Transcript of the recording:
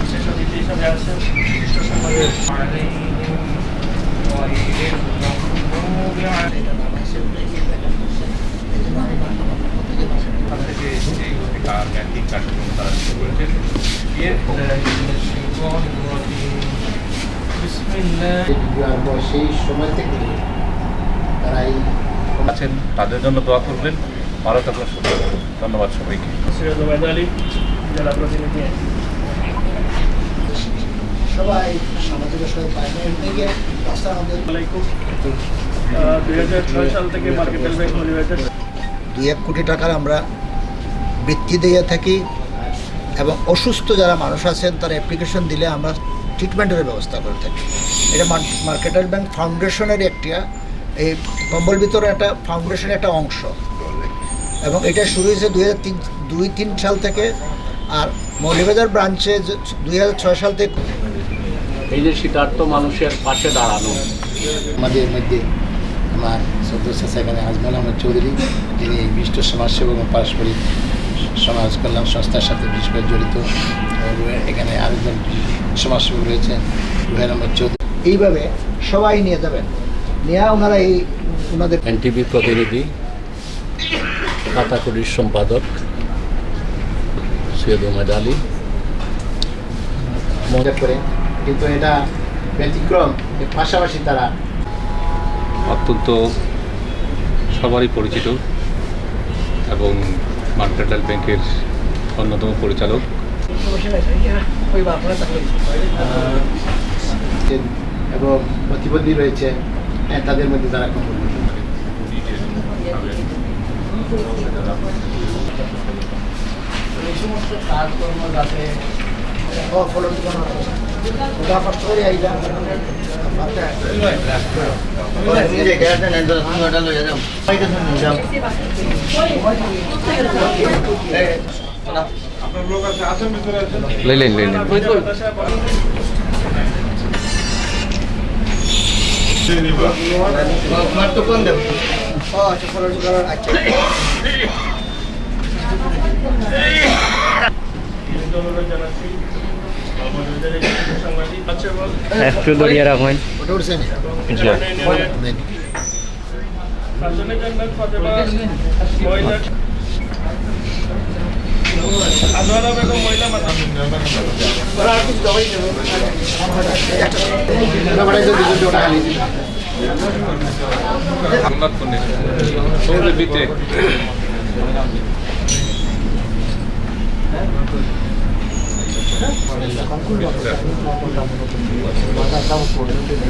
বিশেষ হিসাবে আছেন সেই সময় থেকে তারা এই আছেন তাদের জন্য দোয়া করবেন। ভালো থাকলে ধন্যবাদ সবাইকে। সিরাজ জেলা প্রতিনিধি সবাই সামাজিক সবাই দুই হাজার ছয় সাল থেকে মার্কেটাল ব্যাংক দুই এক কোটি টাকার আমরা বৃত্তি দিয়ে থাকি এবং অসুস্থ যারা মানুষ আছেন তারা অ্যাপ্লিকেশন দিলে আমরা ট্রিটমেন্টের ব্যবস্থা করে থাকি। এটা মার্কেটাল ব্যাংক ফাউন্ডেশনের একটা এই কম্বল ভিতরে একটা ফাউন্ডেশনের একটা অংশ। এবং এটা শুরু হয়েছে দুই হাজার তিন দুই তিন সাল থেকে আর মৌলিবাজার ব্রাঞ্চে দুই হাজার ছয় সাল থেকে এই যে শীতার্থ মানুষের পাশে দাঁড়ানো। আমাদের মধ্যে আমার সদস্য সেখানে আজমল আহমদ চৌধুরী যিনি এই বিশিষ্ট সমাজসেবক এবং পারস্পরিক সমাজ কল্যাণ সংস্থার সাথে বিশেষ করে জড়িত। এখানে আরেকজন সমাজসেবক রয়েছেন রুহেল আহমদ চৌধুরী। এইভাবে সবাই নিয়ে যাবেন। নিয়ে ওনারা এই ওনাদের এনটিভি প্রতিনিধি কাতাকুড়ির সম্পাদক সৈয়দ ওমেদ আলী। মজা করে কিন্তু এটা ব্যতিক্রম এর পাশাপাশি তারা অত্যন্ত সবারই পরিচিত এবং মার্কেটাল ব্যাংকের অন্যতম পরিচালক এবং প্রতিবন্ধী রয়েছে হ্যাঁ, তাদের মধ্যে তারা করে। এই সমস্ত কাজকর্ম যাতে কষ্ট করে আইলা লেলেন লেলেন আচ্ছা একটু দড়িয়ে রাখবেন। ওটা উঠছে concluyo. Claro. Mandan a cabo por donde